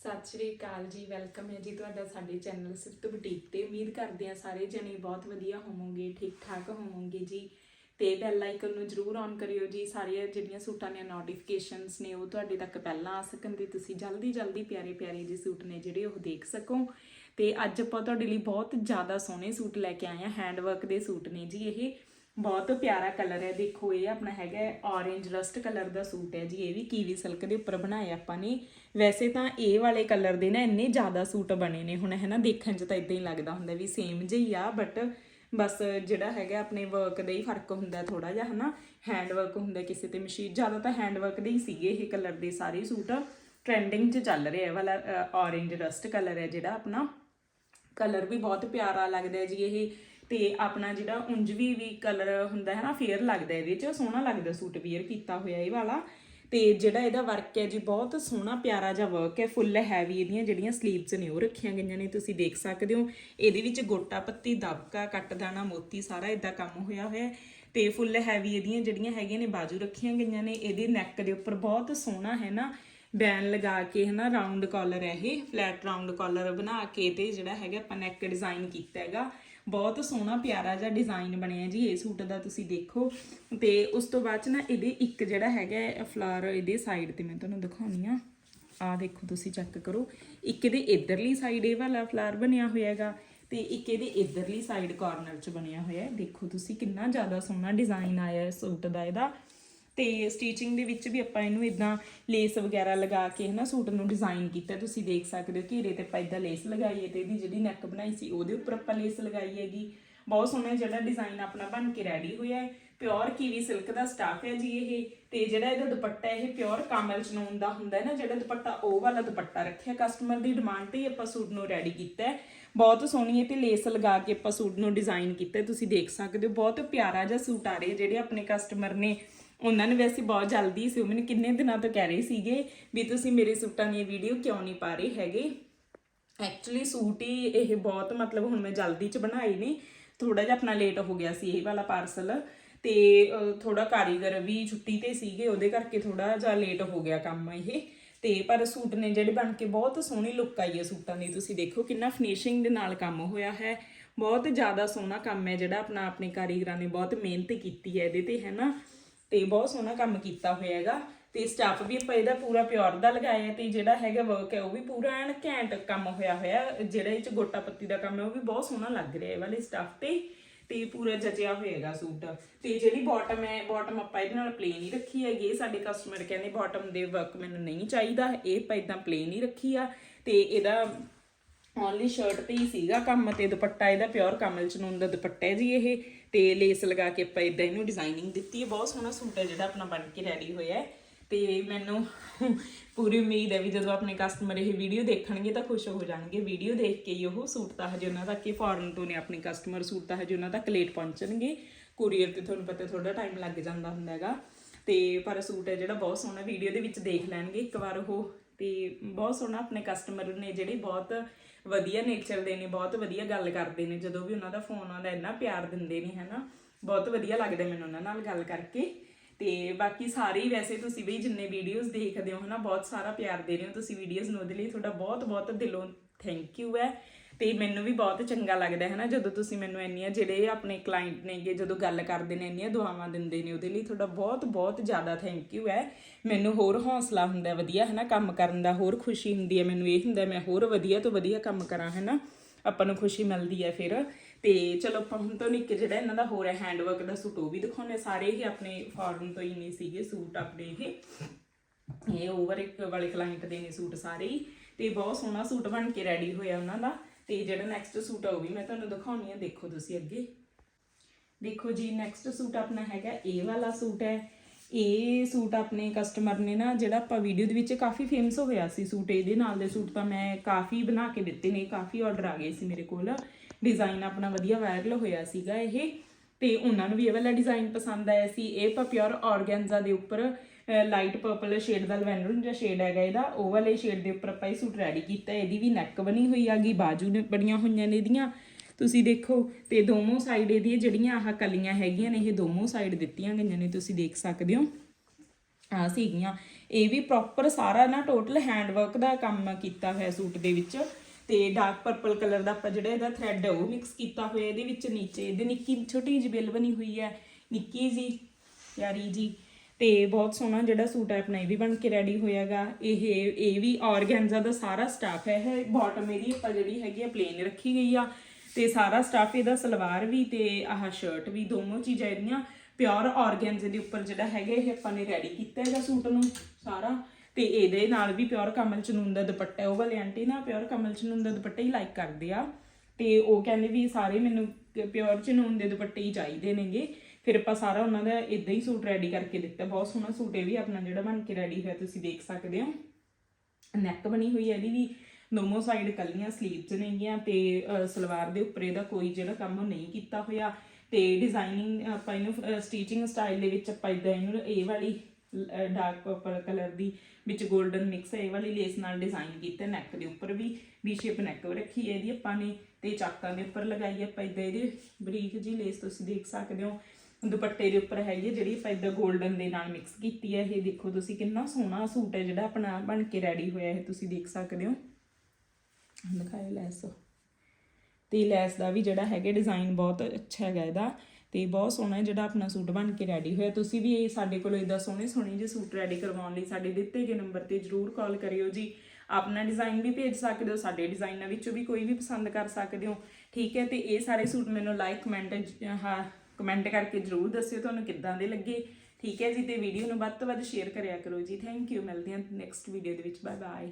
ਸਤਿ ਸ਼੍ਰੀ ਅਕਾਲ ਜੀ, ਵੈਲਕਮ ਹੈ ਜੀ ਤੁਹਾਡਾ ਸਾਡੇ ਚੈਨਲ ਸਿਫਤ ਬੁਟੀਕ ਤੇ। ਉਮੀਦ ਕਰਦੇ ਹਾਂ ਸਾਰੇ ਜਣੇ ਬਹੁਤ ਵਧੀਆ ਹੋਵੋਗੇ, ਠੀਕ ਠਾਕ ਹੋਵੋਗੇ ਜੀ। ਤੇ ਬੈਲ ਆਈਕਨ ਨੂੰ ਜਰੂਰ ਔਨ ਕਰਿਓ ਜੀ, ਸਾਰੀਆਂ ਜਿਹੜੀਆਂ ਸੂਟਾਂ ਦੀਆਂ ਨੋਟੀਫਿਕੇਸ਼ਨਸ ਨੇ, ਉਹ ਤੁਹਾਡੇ ਤੱਕ ਪਹਿਲਾਂ ਆ ਸਕਣ ਤੇ ਤੁਸੀਂ ਜਲਦੀ ਜਲਦੀ ਪਿਆਰੇ ਪਿਆਰੇ ਜੀ ਸੂਟ ਨੇ ਜਿਹੜੇ ਉਹ ਦੇਖ ਸਕੋ। ਤੇ ਅੱਜ ਆਪਾਂ ਤੁਹਾਡੇ ਲਈ ਬਹੁਤ ਜ਼ਿਆਦਾ ਸੋਹਣੇ ਸੂਟ ਲੈ ਕੇ ਆਏ ਆ ਹੈਂਡ ਵਰਕ ਦੇ ਸੂਟ ਨੇ ਜੀ ਇਹ। ਬਹੁਤ ਪਿਆਰਾ ਕਲਰ ਹੈ। ਦੇਖੋ, ਇਹ ਆਪਣਾ ਹੈਗਾ ਔਰੇਂਜ ਰਸਟ ਕਲਰ ਦਾ ਸੂਟ ਹੈ ਜੀ। ਇਹ ਵੀ ਕੀਵੀ ਸਿਲਕ ਦੇ ਉੱਪਰ ਬਣਾਇਆ ਆਪਾਂ ਨੇ। ਵੈਸੇ ਤਾਂ ਇਹ ਵਾਲੇ ਕਲਰ ਦੇ ਨਾ ਇੰਨੇ ਜ਼ਿਆਦਾ ਸੂਟ ਬਣੇ ਨੇ ਹੁਣ ਹੈ ਨਾ ਦੇਖਣ 'ਚ ਤਾਂ ਇਦਾਂ ਹੀ ਲੱਗਦਾ ਹੁੰਦਾ ਵੀ ਸੇਮ ਜਿਹੀ ਆ ਬਟ ਬਸ ਜਿਹੜਾ ਹੈਗਾ ਆਪਣੇ ਵਰਕ ਦਾ ਹੀ ਫ਼ਰਕ ਹੁੰਦਾ ਥੋੜਾ ਜਿਹਾ, ਹਨਾ? ਹੈਂਡ ਵਰਕ ਹੁੰਦਾ ਕਿਸੇ ਤੇ ਮਸ਼ੀਨ, ਜ਼ਿਆਦਾ ਤਾਂ ਹੈਂਡ ਵਰਕ ਦੇ ਹੀ ਸੀਗੇ ਇਹ ਕਲਰ ਦੇ ਸਾਰੇ ਸੂਟ। ਟ੍ਰੈਂਡਿੰਗ 'ਚ ਚੱਲ ਰਿਹਾ ਇਹ ਵਾਲਾ ਔਰੇਂਜ ਰਸਟ ਕਲਰ ਹੈ ਜਿਹੜਾ ਆਪਣਾ। ਕਲਰ ਵੀ ਬਹੁਤ ਪਿਆਰਾ ਲੱਗਦਾ ਜੀ ਇਹ। ਤੇ ਆਪਣਾ ਜਿਹੜਾ ਉਂਝ ਵੀ ਵੀ ਕਲਰ ਹੁੰਦਾ ਹੈ ਨਾ ਫੇਅਰ ਲੱਗਦਾ ਇਹਦੇ 'ਚ, ਸੋਹਣਾ ਲੱਗਦਾ ਸੂਟ ਵੀਅਰ ਕੀਤਾ ਹੋਇਆ ਇਹ ਵਾਲਾ। ਤੇ ਜਿਹੜਾ ਇਹਦਾ ਵਰਕ ਹੈ ਜੀ, ਬਹੁਤ ਸੋਹਣਾ ਪਿਆਰਾ ਜਿਹਾ ਵਰਕ ਹੈ ਫੁੱਲ ਹੈਵੀ ਇਹਦੀਆਂ ਜਿਹੜੀਆਂ ਸਲੀਵਸ ਨੇ, ਉਹ ਰੱਖੀਆਂ ਗਈਆਂ ਨੇ, ਤੁਸੀਂ ਦੇਖ ਸਕਦੇ ਹੋ। ਇਹਦੇ ਵਿੱਚ ਗੋਟਾ ਪੱਤੀ, ਦਬਕਾ, ਕੱਟ ਦਾਣਾ, ਮੋਤੀ, ਸਾਰਾ ਇਦਾਂ ਕੰਮ ਹੋਇਆ ਹੋਇਆ ਹੈ। ਤੇ ਫੁੱਲ ਹੈਵੀ ਇਹਦੀਆਂ ਜਿਹੜੀਆਂ ਹੈਗੀਆਂ ਨੇ, ਬਾਜੂ ਰੱਖੀਆਂ ਗਈਆਂ ਨੇ। ਇਹਦੇ ਨੈਕ ਦੇ ਉੱਪਰ ਬਹੁਤ ਸੋਹਣਾ ਹੈ ਨਾ, ਬੈਨ ਲਗਾ ਕੇ ਹਨਾ ਰਾਉਂਡ ਕਾਲਰ ਹੈ ਇਹ ਫਲੈਟ ਰਾਉਂਡ ਕਾਲਰ ਬਣਾ ਕੇ ਤੇ ਜਿਹੜਾ ਹੈਗਾ ਆਪਾਂ ਨੈਕ ਡਿਜ਼ਾਈਨ ਕੀਤਾ ਹੈਗਾ। ਬਹੁਤ ਸੋਹਣਾ ਪਿਆਰਾ ਜਿਹਾ ਡਿਜ਼ਾਈਨ ਬਣਿਆ ਜੀ, ਇਹ ਸੂਟ ਦਾ ਤੁਸੀਂ ਦੇਖੋ। ਤੇ ਉਸ ਤੋਂ ਬਾਅਦ ਚ ਨਾ ਇਹਦੇ ਇੱਕ ਜਿਹੜਾ ਹੈਗਾ ਫਲਾਰ ਇਹਦੇ ਸਾਈਡ ਤੇ ਮੈਂ ਤੁਹਾਨੂੰ ਦਿਖਾਉਣੀ ਆ। ਆ ਦੇਖੋ ਤੁਸੀਂ ਚੈੱਕ ਕਰੋ। ਇੱਕ ਇਹਦੇ ਇਧਰਲੀ ਸਾਈਡ ਇਹ ਵਾਲਾ ਫਲਾਰ ਬਣਿਆ ਹੋਇਆ ਹੈਗਾ ਤੇ ਇੱਕ ਇਹਦੇ ਇਧਰਲੀ ਸਾਈਡ ਕਾਰਨਰ 'ਚ ਬਣਿਆ ਹੋਇਆ ਹੈ। ਦੇਖੋ ਤੁਸੀਂ ਕਿੰਨਾ ਜ਼ਿਆਦਾ ਸੋਹਣਾ ਡਿਜ਼ਾਈਨ ਆਇਆ ਹੈ ਸੂਟ ਦਾ ਇਹਦਾ। ਤੇ ਸਟੀਚਿੰਗ ਦੇ ਵਿੱਚ ਵੀ ਆਪਾਂ ਇਹਨੂੰ ਇਦਾਂ ਲੇਸ ਵਗੈਰਾ ਲਗਾ ਕੇ ਹਨਾ ਸੂਟ ਨੂੰ ਡਿਜ਼ਾਈਨ ਕੀਤਾ, ਤੁਸੀਂ ਦੇਖ ਸਕਦੇ ਹੋ ਘੇਰੇ ਤੇ ਆਪਾਂ ਇਦਾਂ ਲੇਸ ਲਗਾਈ ਹੈ ਤੇ ਇਹਦੀ ਜਿਹੜੀ ਨੈਕ ਬਣਾਈ ਸੀ, ਉਹਦੇ ਉੱਪਰ ਆਪਾਂ ਲੇਸ ਲਗਾਈ ਹੈਗੀ। ਬਹੁਤ ਸੋਹਣਾ ਜਿਹੜਾ ਡਿਜ਼ਾਈਨ ਆਪਣਾ ਬਣ ਕੇ ਰੈਡੀ ਹੋਇਆ ਹੈ। ਪਿਓਰ ਕੀਵੀ ਸਿਲਕ ਦਾ ਸਟਾਫ ਹੈ ਜੀ ਇਹ ਤੇ ਜਿਹੜਾ ਇਹਦਾ ਦੁਪੱਟਾ ਇਹ ਪਿਓਰ ਕਾਮਲ ਚਨੂਨ ਦਾ ਹੁੰਦਾ ਹੈ ਨਾ, ਜਿਹੜਾ ਦੁਪੱਟਾ ਉਹ ਵਾਲਾ ਦੁਪੱਟਾ ਰੱਖਿਆ ਕਸਟਮਰ ਦੀ ਡਿਮਾਂਡ ਤੇ ਹੀ ਆਪਾਂ ਸੂਟ ਨੂੰ ਰੈਡੀ ਕੀਤਾ ਹੈ। ਬਹੁਤ ਸੋਹਣੀ ਹੈ ਤੇ ਲੇਸ ਲਗਾ ਕੇ ਆਪਾਂ ਸੂਟ ਨੂੰ ਡਿਜ਼ਾਈਨ ਕੀਤਾ ਤੁਸੀਂ ਦੇਖ ਸਕਦੇ ਹੋ। ਬਹੁਤ ਪਿਆਰਾ ਜਿਹਾ ਸੂਟ ਆ ਰਿਹਾ, ਜਿਹੜੇ ਆਪਣੇ ਕਸਟਮਰ ਨੇ ਉਹਨਾਂ ਨੇ ਵੈਸੇ ਬਹੁਤ ਜਲਦੀ ਸੀ, ਉਹ ਮੈਨੂੰ ਕਿੰਨੇ ਦਿਨਾਂ ਤੋਂ ਕਹਿ ਰਹੇ ਸੀਗੇ ਵੀ ਤੁਸੀਂ ਮੇਰੇ ਸੂਟਾਂ ਦੀ ਵੀਡੀਓ ਕਿਉਂ ਨਹੀਂ ਪਾ ਰਹੇ ਹੈਗੇ? ਐਕਚੁਅਲੀ ਸੂਟ ਹੀ ਇਹ ਬਹੁਤ ਮਤਲਬ ਹੁਣ ਮੈਂ ਜਲਦੀ ਚ ਬਣਾਏ ਨੇ ਥੋੜਾ ਜਿਹਾ ਆਪਣਾ ਲੇਟ ਹੋ ਗਿਆ ਸੀ ਇਹ ਵਾਲਾ ਪਾਰਸਲ ਤੇ ਥੋੜਾ ਕਾਰੀਗਰ ਵੀ ਛੁੱਟੀ ਤੇ ਸੀਗੇ, ਉਹਦੇ ਕਰਕੇ ਥੋੜਾ ਜਿਹਾ ਲੇਟ ਹੋ ਗਿਆ ਕੰਮ ਇਹ। ਤੇ ਪਰ ਸੂਟ ਨੇ ਜਿਹੜੇ ਬਣ ਕੇ ਬਹੁਤ ਸੋਹਣੀ ਲੁੱਕ ਆਈ ਹੈ ਸੂਟਾਂ ਦੀ, ਤੁਸੀਂ ਦੇਖੋ ਕਿੰਨਾ ਫਿਨਿਸ਼ਿੰਗ ਦੇ ਨਾਲ ਕੰਮ ਹੋਇਆ ਹੈ। ਬਹੁਤ ਜ਼ਿਆਦਾ ਸੋਹਣਾ ਕੰਮ ਹੈ ਜਿਹੜਾ ਆਪਣਾ ਆਪਣੇ ਕਾਰੀਗਰਾਂ ਨੇ ਬਹੁਤ ਮਿਹਨਤ ਕੀਤੀ ਹੈ ਇਹਦੇ ਤੇ, ਹੈ ਨਾ? ਤੇ ਬਹੁਤ ਸੋਹਣਾ ਕੰਮ ਕੀਤਾ ਹੋਇਆ ਹੈਗਾ ਤੇ ਸਟਾਫ ਵੀ ਆਪਾਂ ਇਹਦਾ ਪੂਰਾ ਪਿਓਰ ਦਾ ਲਗਾਇਆ ਹੈ ਤੇ ਜਿਹੜਾ ਹੈਗਾ ਵਰਕ ਹੈ ਉਹ ਵੀ ਪੂਰਾ ਐਨ ਘੈਂਟ ਕੰਮ ਹੋਇਆ ਹੋਇਆ। ਜਿਹੜਾ ਇਹ ਚ ਗੋਟਾ ਪੱਤੀ ਦਾ ਕੰਮ ਹੈ ਉਹ ਵੀ ਬਹੁਤ ਸੋਹਣਾ ਲੱਗ ਰਿਹਾ ਇਹ ਵਾਲੇ ਸਟਾਫ ਤੇ। ਤੇ ਪੂਰਾ ਜਚਿਆ ਹੋਏਗਾ ਸੂਟ। ਤੇ ਜਿਹੜੀ ਬਾਟਮ ਹੈ ਬਾਟਮ ਆਪਾਂ ਇਹਦੇ ਨਾਲ ਪਲੇਨ ਹੀ ਰੱਖੀ ਹੈਗੀ ਇਹ ਸਾਡੇ ਕਸਟਮਰ ਕਹਿੰਦੇ ਬਾਟਮ ਦੇ ਵਰਕ ਮੈਨੂੰ ਨਹੀਂ ਚਾਹੀਦਾ, ਇਹ ਆਪਾਂ ਇਦਾਂ ਪਲੇਨ ਹੀ ਰੱਖੀ ਆ। ਤੇ ਇਹਦਾ ਓਨਲੀ ਸ਼ਰਟ ਤੇ ਹੀ ਸੀਗਾ ਕੰਮ ਤੇ ਦੁਪੱਟਾ, ਇਹਦਾ ਪਿਓਰ ਕਮਲ ਚਨੂਨ ਦਾ ਦੁਪੱਟਾ ਜੀ ਇਹ। ਤੇ ਲੇਸ ਲਗਾ ਕੇ ਆਪਾਂ ਇਦਾਂ ਇਹਨੂੰ ਡਿਜ਼ਾਈਨਿੰਗ ਦਿੱਤੀ ਹੈ। ਬਹੁਤ ਸੋਹਣਾ ਸੂਟ ਹੈ ਜਿਹੜਾ ਆਪਣਾ ਬਣ ਕੇ ਰੈਡੀ ਹੋਇਆ ਹੈ। ਤੇ ਮੈਨੂੰ ਪੂਰੀ ਉਮੀਦ ਹੈ ਵੀ ਜਦੋਂ ਆਪਣੇ ਕਸਟਮਰ ਇਹ ਵੀਡੀਓ ਦੇਖਣਗੇ ਤਾਂ ਖੁਸ਼ ਹੋ ਜਾਣਗੇ। ਵੀਡੀਓ ਦੇਖ ਕੇ ਹੀ ਉਹ ਸੂਟ ਤਾਂ ਹਜੇ ਉਹਨਾਂ ਤੱਕ ਹੀ ਫੋਰਨ ਤੋਂ ਨੇ, ਆਪਣੇ ਕਸਟਮਰ ਸੂਟ ਤਾਂ ਹਜੇ ਉਹਨਾਂ ਤੱਕ ਲੇਟ ਪਹੁੰਚਣਗੇ। ਕੁਰੀਅਰ ਤੇ ਤੁਹਾਨੂੰ ਪਤਾ ਥੋੜਾ ਟਾਈਮ ਲੱਗ ਜਾਂਦਾ ਹੁੰਦਾ ਹੈਗਾ। ਤੇ ਪਰ ਸੂਟ ਹੈ ਜਿਹੜਾ ਬਹੁਤ ਸੋਹਣਾ ਵੀਡੀਓ ਦੇ ਵਿੱਚ ਦੇਖ ਲੈਣਗੇ ਇੱਕ ਵਾਰ ਉਹ। ਤੇ ਬਹੁਤ ਸੋਹਣਾ ਆਪਣੇ ਕਸਟਮਰ ਨੇ ਜਿਹੜੇ ਬਹੁਤ ਵਧੀਆ ਨੇਚਰ ਦੇ ਨੇ, ਬਹੁਤ ਵਧੀਆ ਗੱਲ ਕਰਦੇ ਨੇ, ਜਦੋਂ ਵੀ ਉਹਨਾਂ ਦਾ ਫੋਨ ਆਉਂਦਾ, ਇੰਨਾ ਪਿਆਰ ਦਿੰਦੇ ਨੇ, ਹਨਾ। ਬਹੁਤ ਵਧੀਆ ਲੱਗਦਾ ਮੈਨੂੰ ਉਹਨਾਂ ਨਾਲ ਗੱਲ ਕਰਕੇ। ਤੇ ਬਾਕੀ ਸਾਰੇ ਹੀ ਵੈਸੇ ਤੁਸੀਂ ਵੀ ਜਿੰਨੇ ਵੀਡੀਓਜ਼ ਦੇਖਦੇ ਹੋ, ਹਨਾ, ਬਹੁਤ ਸਾਰਾ ਪਿਆਰ ਦੇ ਰਹੇ ਹੋ। ਤੁਸੀਂ ਵੀਡੀਓਜ਼ ਨੂੰ ਉਹਦੇ ਲਈ ਤੁਹਾਡਾ ਬਹੁਤ ਬਹੁਤ ਦਿਲੋਂ ਥੈਂਕ ਯੂ ਹੈ। ਤੇ ਮੈਨੂੰ ਵੀ ਬਹੁਤ ਚੰਗਾ ਲੱਗਦਾ ਹੈ ਨਾ, ਜਦੋਂ ਤੁਸੀਂ ਮੈਨੂੰ ਇੰਨੀਆਂ, ਜਿਹੜੇ ਆਪਣੇ ਕਲਾਇੰਟ ਨੇਗੇ, ਜਦੋਂ ਗੱਲ ਕਰਦੇ ਨੇ, ਇੰਨੀਆਂ ਦੁਆਵਾਂ ਦਿੰਦੇ ਨੇ, ਉਹਦੇ ਲਈ ਤੁਹਾਡਾ ਬਹੁਤ ਬਹੁਤ ਜ਼ਿਆਦਾ ਥੈਂਕ ਯੂ ਹੈ। ਮੈਨੂੰ ਹੋਰ ਹੌਸਲਾ ਹੁੰਦਾ ਵਧੀਆ, ਹੈ ਨਾ, ਕੰਮ ਕਰਨ ਦਾ, ਹੋਰ ਖੁਸ਼ੀ ਹੁੰਦੀ ਹੈ, ਮੈਨੂੰ ਇਹ ਹੁੰਦਾ, ਮੈਂ ਹੋਰ ਵਧੀਆ ਤੋਂ ਵਧੀਆ ਕੰਮ ਕਰਾਂ, ਹੈ ਨਾ। ਆਪਾਂ ਨੂੰ ਖੁਸ਼ੀ ਮਿਲਦੀ ਹੈ ਫਿਰ। ਤੇ ਚਲੋ ਆਪਾਂ ਹੁਣ ਤੋਂ ਇੱਕ ਜਿਹੜਾ ਇਹਨਾਂ ਦਾ ਹੋਰ ਹੈ ਹੈਂਡਵਰਕ ਦਾ ਸੂਟ, ਉਹ ਵੀ ਦਿਖਾਉਣੇ ਸਾਰੇ ਹੀ ਆਪਣੇ ਫੋਰਨ ਤੋਂ ਹੀ ਨਹੀਂ ਸੀਗੇ ਸੂਟ, ਆਪਣੇ ਇਹ। ਇਹ ਓਵਰ ਇੱਕ ਵਾਲੇ ਕਲਾਇੰਟ ਦੇ ਨੇ ਸੂਟ ਸਾਰੇ ਹੀ। ਤੇ ਬਹੁਤ ਸੋਹਣਾ ਸੂਟ ਬਣ ਕੇ ਰੈਡੀ ਹੋਇਆ ਉਹਨਾਂ ਦਾ। ਤੇ ਜਿਹੜਾ ਨੈਕਸਟ ਸੂਟ ਆ ਉਹ ਵੀ ਮੈਂ ਤੁਹਾਨੂੰ ਦਿਖਾਉਣੀ ਆ। ਦੇਖੋ ਤੁਸੀਂ ਅੱਗੇ। ਦੇਖੋ ਜੀ ਨੈਕਸਟ ਸੂਟ ਆਪਣਾ ਹੈਗਾ, ਇਹ ਵਾਲਾ ਸੂਟ ਹੈ। ਇਹ ਸੂਟ ਆਪਣੇ ਕਸਟਮਰ ਨੇ ਨਾ, ਜਿਹੜਾ ਆਪਾਂ ਵੀਡੀਓ ਦੇ ਵਿੱਚ ਕਾਫੀ ਫੇਮਸ ਹੋ ਗਿਆ ਸੀ ਸੂਟ ਇਹਦੇ ਨਾਲ ਦੇ ਸੂਟ ਤਾਂ ਮੈਂ ਕਾਫੀ ਬਣਾ ਕੇ ਦਿੱਤੇ ਨੇ, ਕਾਫੀ ਆਰਡਰ ਆ ਗਏ ਸੀ ਮੇਰੇ ਕੋਲ। ਡਿਜ਼ਾਈਨ ਆਪਣਾ ਵਧੀਆ ਵਾਇਰਲ ਹੋਇਆ ਸੀਗਾ ਇਹ। ਤੇ ਉਹਨਾਂ ਨੂੰ ਵੀ ਇਹ ਵਾਲਾ ਡਿਜ਼ਾਈਨ ਪਸੰਦ ਆਇਆ ਸੀ। ਇਹ ਪਾ ਪਿਓਰ ਆਰਗੈਂਜ਼ਾ ਦੇ ਉੱਪਰ ਲਾਈਟ ਪਰਪਲ ਸ਼ੇਡ ਦਾ ਲਵੈਂਡਰ ਜਿਹਾ ਸ਼ੇਡ ਹੈਗਾ ਇਹਦਾ, ਉਹ ਵਾਲੇ ਸ਼ੇਡ ਦੇ ਉੱਪਰ ਆਪਾਂ ਇਹ ਸੂਟ ਰੈਡੀ ਕੀਤਾ, ਇਹਦੀ ਵੀ ਨੈਕ ਬਣੀ ਹੋਈ ਆਗੀ ਬਾਜੂ ਨੇ ਬਣੀਆਂ ਹੋਈਆਂ ਨੇ ਇਹਦੀਆਂ। ਤੁਸੀਂ ਦੇਖੋ, ਤੇ ਦੋਨੋਂ ਸਾਈਡ ਇਹਦੀਆਂ ਜਿਹੜੀਆਂ ਆਹ ਕਲੀਆਂ ਹੈਗੀਆਂ ਨੇ, ਇਹ ਦੋਨੋਂ ਸਾਈਡ ਦਿੱਤੀਆਂ ਗਈਆਂ ਨੇ, ਤੁਸੀਂ ਦੇਖ ਸਕਦੇ ਹੋ। ਆ ਸੀਗੀਆਂ। ਇਹ ਵੀ ਪ੍ਰੋਪਰ ਸਾਰਾ ਨਾ ਟੋਟਲ ਹੈਂਡ ਵਰਕ ਦਾ ਕੰਮ ਕੀਤਾ ਹੋਇਆ ਸੂਟ ਦੇ ਵਿੱਚ। ਤੇ ਡਾਰਕ ਪਰਪਲ ਕਲਰ ਦਾ ਆਪਾਂ ਜਿਹੜਾ ਇਹਦਾ ਥ੍ਰੈਡ ਹੈ ਉਹ ਮਿਕਸ ਕੀਤਾ ਹੋਇਆ, ਇਹਦੇ ਵਿੱਚ ਨੀਚੇ, ਇਹਦੇ ਨਿੱਕੀ ਛੋਟੀ ਜਿਹੀ ਬਿੱਲ ਬਣੀ ਹੋਈ ਹੈ। ਨਿੱਕੀ ਜੀ ਪਿਆਰੀ ਜੀ ਤੇ ਬਹੁਤ ਸੋਹਣਾ ਜਿਹੜਾ ਸੂਟ ਹੈ ਆਪਣਾ ਇਹ ਵੀ ਬਣ ਕੇ ਰੈਡੀ ਹੋਇਆਗਾ। ਇਹ ਇਹ ਵੀ ਆਰਗੈਂਜ਼ਾ ਦਾ ਸਾਰਾ ਸਟਾਫ ਹੈ, ਇਹ ਬਾਟਮ ਇਹਦੀ ਆਪਾਂ ਜਿਹੜੀ ਹੈਗੀ ਆ ਪਲੇਨ ਰੱਖੀ ਗਈ ਆ। ਤੇ ਸਾਰਾ ਸਟਾਫ ਇਹਦਾ ਸਲਵਾਰ ਵੀ ਤੇ ਆਹ ਸ਼ਰਟ ਵੀ, ਦੋਨੋਂ ਚੀਜ਼ਾਂ ਇਹਦੀਆਂ ਪਿਓਰ ਆਰਗੈਂਜ਼ੇ ਦੇ ਉੱਪਰ ਜਿਹੜਾ ਹੈਗਾ, ਇਹ ਆਪਾਂ ਨੇ ਰੈਡੀ ਕੀਤਾ ਹੈਗਾ ਸੂਟ ਨੂੰ ਸਾਰਾ। ਤੇ ਇਹਦੇ ਨਾਲ ਵੀ ਪਿਓਰ ਕਮਲ ਚਨੂਨ ਦਾ ਦੁਪੱਟਾ, ਉਹ ਵਾਲੇ ਆਂਟੀ ਨਾ ਪਿਓਰ ਕਮਲ ਚਨੂਨ ਦਾ ਦੁਪੱਟਾ ਹੀ ਲਾਈਕ ਕਰਦੇ ਆ। ਤੇ ਉਹ ਕਹਿੰਦੇ ਵੀ ਸਾਰੇ ਮੈਨੂੰ ਪਿਓਰ ਚਨੂਨ ਦੇ ਦੁਪੱਟੇ ਹੀ ਚਾਹੀਦੇ ਨੇਗੇ। ਫਿਰ ਆਪਾਂ ਸਾਰਾ ਉਹਨਾਂ ਦਾ ਇਦਾਂ ਹੀ ਸੂਟ ਰੈਡੀ ਕਰਕੇ ਦਿੱਤਾ। ਬਹੁਤ ਸੋਹਣਾ ਸੂਟ ਇਹ ਵੀ ਆਪਣਾ ਜਿਹੜਾ ਬਣ ਕੇ ਰੈਡੀ ਹੋਇਆ, ਤੁਸੀਂ ਦੇਖ ਸਕਦੇ ਹੋ। ਨੈਕ ਬਣੀ ਹੋਈ ਹੈ ਇਹਦੀ ਵੀ। ਦੋਨੋਂ ਸਾਈਡ ਕੱਲੀਆਂ ਸਲੀਵਸ ਨੇਗੀਆਂ ਤੇ ਸਲਵਾਰ ਦੇ ਉੱਪਰ ਇਹਦਾ ਕੋਈ ਜਿਹੜਾ ਕੰਮ ਨਹੀਂ ਕੀਤਾ ਹੋਇਆ। ਤੇ ਡਿਜ਼ਾਈਨਿੰਗ ਆਪਾਂ ਇਹਨੂੰ ਸਟੀਚਿੰਗ ਸਟਾਈਲ ਦੇ ਵਿੱਚ ਆਪਾਂ ਇਦਾਂ ਇਹਨੂੰ ਇਹ ਵਾਲੀ ਡਾਰਕ ਪਰਪਲ ਕਲਰ ਦੀ ਵਿੱਚ 골ਡਨ ਮਿਕਸ ਹੈ ਇਹ ਵਾਲੀ ਲੇਸ ਨਾਲ ਡਿਜ਼ਾਈਨ ਕੀਤਾ ਨੈਕ ਦੇ ਉੱਪਰ ਵੀ। ਵੀ ਸ਼ੇਪ ਨੈਕ ਰੱਖੀ ਹੈ ਇਹਦੀ ਆਪਾਂ ਨੇ ਤੇ ਚਾਕਾਂ ਦੇ ਉੱਪਰ ਲਗਾਈ ਆਪਾਂ ਇਦਾਂ ਇਹਦੇ ਬਰੀਕ ਜੀ ਲੇਸ ਤੁਸੀਂ ਦੇਖ ਸਕਦੇ ਹੋ। ਦੁਪੱਟੇ ਦੇ ਉੱਪਰ ਹੈਗੀ ਹੈ ਜਿਹੜੀ ਆਪਾਂ ਇਦਾਂ 골ਡਨ ਦੇ ਨਾਲ ਮਿਕਸ ਕੀਤੀ ਹੈ। ਇਹ ਦੇਖੋ ਤੁਸੀਂ ਕਿੰਨਾ ਸੋਹਣਾ ਸੂਟ ਹੈ ਜਿਹੜਾ ਆਪਣਾ ਬਣ ਕੇ ਰੈਡੀ ਹੋਇਆ ਹੈ। ਤੁਸੀਂ ਦੇਖ ਸਕਦੇ ਹੋ। ਦਿਖਾਇਓ ਲੈਸ। ਤੇ ਲੈਸ ਦਾ ਵੀ ਜਿਹੜਾ ਹੈਗਾ ਡਿਜ਼ਾਈਨ ਬਹੁਤ ਅੱਛਾ ਹੈਗਾ ਇਹਦਾ। ਤੇ ਬਹੁਤ ਸੋਹਣਾ ਜਿਹੜਾ ਆਪਣਾ ਸੂਟ ਬਣ ਕੇ ਰੈਡੀ ਹੋਇਆ। ਤੁਸੀਂ ਵੀ ਇਹ ਸਾਡੇ ਕੋਲੋਂ ਇਦਾਂ ਸੋਹਣੇ ਸੋਹਣੇ ਜਿਹੇ ਸੂਟ ਰੈਡੀ ਕਰਵਾਉਣ ਲਈ ਸਾਡੇ ਦਿੱਤੇ ਗਏ ਨੰਬਰ ਤੇ ਜਰੂਰ ਕਾਲ ਕਰਿਓ ਜੀ। ਆਪਣਾ ਡਿਜ਼ਾਈਨ ਵੀ ਭੇਜ ਸਕਦੇ ਹੋ, ਸਾਡੇ ਡਿਜ਼ਾਈਨਾਂ ਵਿੱਚੋਂ ਵੀ ਕੋਈ ਵੀ ਪਸੰਦ ਕਰ ਸਕਦੇ ਹੋ। ਠੀਕ ਹੈ, ਤੇ ਇਹ ਸਾਰੇ ਸੂਟ ਮੈਨੂੰ ਲਾਈਕ ਕਮੈਂਟ ਹਾਂ ਕਮੈਂਟ ਕਰਕੇ ਜਰੂਰ ਦੱਸਿਓ ਤੁਹਾਨੂੰ ਕਿੱਦਾਂ ਦੇ ਲੱਗੇ। ਠੀਕ ਹੈ ਜੀ, ਤੇ ਵੀਡੀਓ ਨੂੰ ਵੱਧ ਤੋਂ ਵੱਧ ਸ਼ੇਅਰ ਕਰਿਆ ਕਰੋ ਜੀ। ਥੈਂਕ ਯੂ ਮਿਲਦੇ ਹਾਂ ਨੈਕਸਟ ਵੀਡੀਓ ਦੇ ਵਿੱਚ। Bye bye